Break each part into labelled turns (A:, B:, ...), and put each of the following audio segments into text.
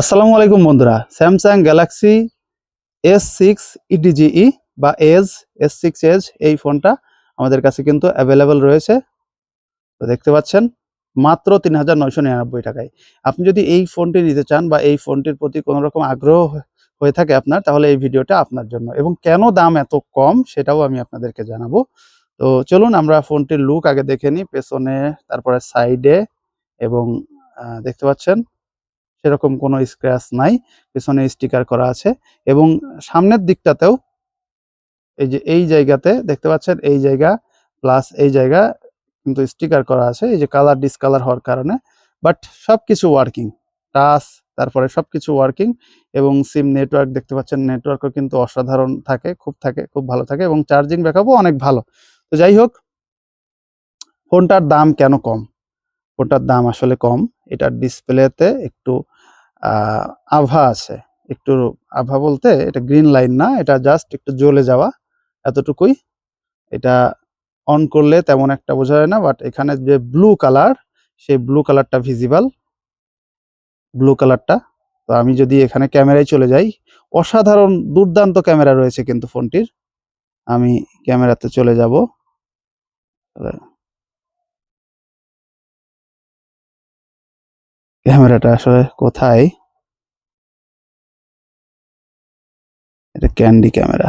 A: আসসালামু আলাইকুম বন্ধুরা Samsung Galaxy S six edge বা এজ এস সিক্স এজ এই ফোনটা আমাদের কাছে কিন্তু অ্যাভেলেবেল রয়েছে। তো দেখতে পাচ্ছেন, মাত্র তিন হাজার নয়শো নিরানব্বই টাকায়। আপনি যদি এই ফোনটি নিতে চান বা এই ফোনটির প্রতি কোনো রকম আগ্রহ হয়ে থাকে আপনার, তাহলে এই ভিডিওটা আপনার জন্য। এবং কেন দাম এত কম, সেটাও আমি আপনাদেরকে জানাব। তো চলুন আমরা ফোনটির লুক আগে দেখে নিই, পেছনে, তারপরে সাইডে এবং দেখতে পাচ্ছেন সেরকম কোনো স্ক্র্যাচ নাই, পেছনে স্টিকার করা আছে এবং সামনের দিকটাতেও এই যে এই জায়গাতে দেখতে পাচ্ছেন এই জায়গা প্লাস এই জায়গা কিন্তু স্টিকার করা আছে, এই যে কালার ডিসকালার হওয়ার কারণে বাট সবকিছু ওয়ার্কিং টাচ তারপরে সবকিছু ওয়ার্কিং এবং সিম নেটওয়ার্ক দেখতে পাচ্ছেন নেটওয়ার্কও কিন্তু অসাধারণ থাকে, খুব থাকে, খুব ভালো থাকে এবং চার্জিং ব্যাকআপও অনেক ভালো। তো যাই হোক ফোনটার দাম কেন কম? ফোনটার দাম আসলে কম, এটার ডিসপ্লেতে একটু আভা আছে। একটু আভা বলতে এটা গ্রিন লাইন না, এটা জাস্ট একটু জ্বলে যাওয়া এতটুকুই। এটা অন করলে তেমন একটা বোঝা যায় না বাট এখানে যে ব্লু কালার সেই ব্লু কালারটা ভিজিবল ব্লু কালারটা তো আমি যদি এখানে ক্যামেরায় চলে যাই, অসাধারণ দুর্দান্ত ক্যামেরা রয়েছে কিন্তু ফোনটির আমি ক্যামেরাতে চলে যাব। ক্যামেরাটা আসলে কোথায়? এটা ক্যান্ডি ক্যামেরা।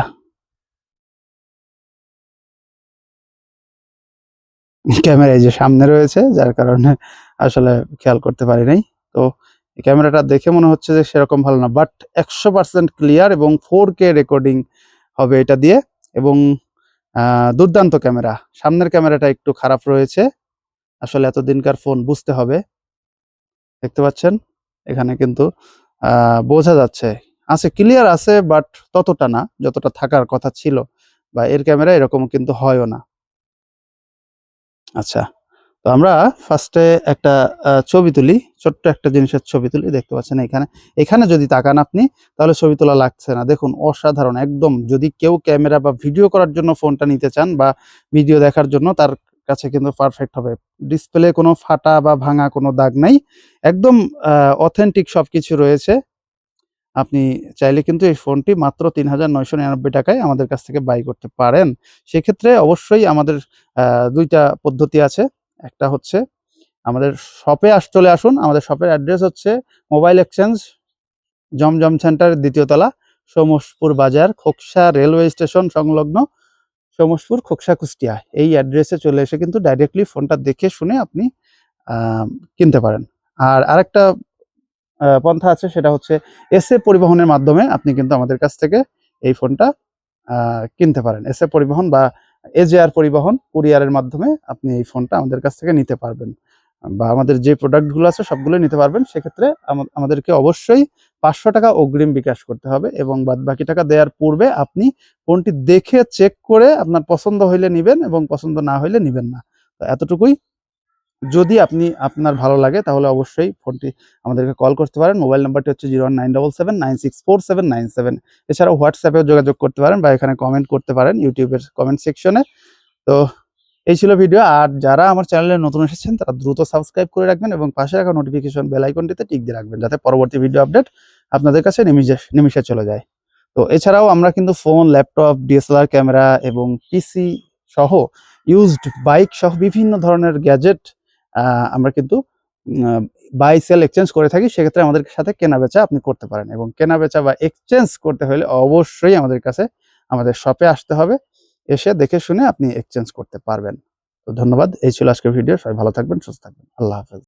A: ক্যামেরা এই যে সামনে রয়েছে, যার কারণে আসলে খেয়াল করতে পারি নাই। তো ক্যামেরাটা দেখে মনে হচ্ছে যে সেরকম ভালো না বাট একশো পার্সেন্ট ক্লিয়ার এবং ফোর কে রেকর্ডিং হবে এটা দিয়ে। এবং দুর্দান্ত ক্যামেরা। সামনের ক্যামেরাটা একটু খারাপ রয়েছে। আসলে এতদিনকার ফোন বুঝতে হবে। দেখতে পাচ্ছেন? এখানে কিন্তু বোঝা যাচ্ছে। আছে ক্লিয়ার আছে বাট ততটা না, যতটা থাকার কথা ছিল, বা এর ক্যামেরা এরকম কিন্তু হয়ও না। আচ্ছা তো আমরা ফার্স্টে একটা ছবি তুলি, ছোট্ট একটা জিনিসের ছবি তুলি, দেখতে পাচ্ছেন এখানে। এখানে যদি তাকান আপনি, তাহলে ছবি তোলা লাগছে না। দেখুন, অসাধারণ, একদম, যদি কেউ ক্যামেরা বা ভিডিও করার জন্য ফোনটা নিতে চান, বা ভিডিও দেখার জন্য, তার কাছে কিন্তু পারফেক্ট হবে। ডিসপ্লে কোনো ফাটা বা ভাঙা কোনো দাগ নাই। একদম অথেন্টিক সব কিছু রয়েছে। আপনি চাইলে কিন্তু এই ফোনটি মাত্র তিন হাজার নয়শো নিরানব্বই টাকায় আমাদের কাছ থেকে বাই করতে পারেন। সেক্ষেত্রে অবশ্যই আমাদের দুইটা পদ্ধতি আছে। একটা হচ্ছে আমাদের শপে আস, চলে আসুন। আমাদের শপের অ্যাড্রেস হচ্ছে মোবাইল এক্সচেঞ্জ জমজম সেন্টারের দ্বিতীয়তলা সোমসপুর বাজার, খোকসা রেলওয়ে স্টেশন সংলগ্ন সোমসপুর খোকসা কুষ্টিয়া এই অ্যাড্রেসে চলে এসে কিন্তু ডাইরেক্টলি ফোনটা দেখে শুনে আপনি কিনতে পারেন। আর আরেকটা পন্থা আছে, সেটা হচ্ছে এসএ পরিবহনের মাধ্যমে আপনি কিন্তু আমাদের কাছ থেকে এই ফোনটা কিনতে পারেন। এসএ পরিবহন বা এজেআর পরিবহন কুরিয়ারের মাধ্যমে আপনি এই ফোনটা আমাদের কাছ থেকে নিতে পারবেন। বা আমাদের যে প্রোডাক্টগুলো আছে সবগুলো নিতে পারবেন। সেক্ষেত্রে আমাদেরকে অবশ্যই পাঁচশো টাকা অগ্রিম বিকাশ করতে হবে এবং বাদ বাকি টাকা দেওয়ার পূর্বে আপনি ফোনটি দেখে চেক করে আপনার পছন্দ হইলে নিবেন এবং পছন্দ না হইলে নিবেন না। তো এতটুকুই। যদি আপনি, আপনার ভালো লাগে তাহলে অবশ্যই ফোনটি আমাদেরকে কল করতে পারেন। মোবাইল নাম্বারটি হচ্ছে zero nine double seven, nine six four seven, nine seven. এছাড়াও হোয়াটসঅ্যাপেও যোগাযোগ করতে পারেন বা এখানে কমেন্ট করতে পারেন ইউটিউবের কমেন্ট সেকশনে। তো এই ছিল ভিডিও আর যারা আমার চ্যানেলে নতুন এসেছেন, তারা দ্রুত সাবস্ক্রাইব করে রাখবেন এবং পাশে রাখা নোটিফিকেশন বেল আইকনটিতে টিক দিয়ে রাখবেন, যাতে পরবর্তী ভিডিও আপডেট আপনাদের কাছে নিমিষে নিমিষে চলে যায়। তো এছাড়াও আমরা কিন্তু ফোন ল্যাপটপ ডিএসএলআর ক্যামেরা এবং পিসি সহ ইউজড বাইক সহ বিভিন্ন ধরনের গ্যাজেট আমরা কিন্তু বাই সেল এক্সচেঞ্জ করে থাকি। সেক্ষেত্রে আমাদের সাথে কেনা বেচা আপনি করতে পারেন এবং কেনা বেচা বা এক্সচেঞ্জ করতে হলে অবশ্যই আমাদের কাছে, আমাদের শপে আসতে হবে। এসে দেখে শুনে আপনি এক্সচেঞ্জ করতে পারবেন। তো ধন্যবাদ, এই ছিল আজকের ভিডিও সবাই ভালো থাকবেন, সুস্থ থাকবেন। আল্লাহ হাফেজ।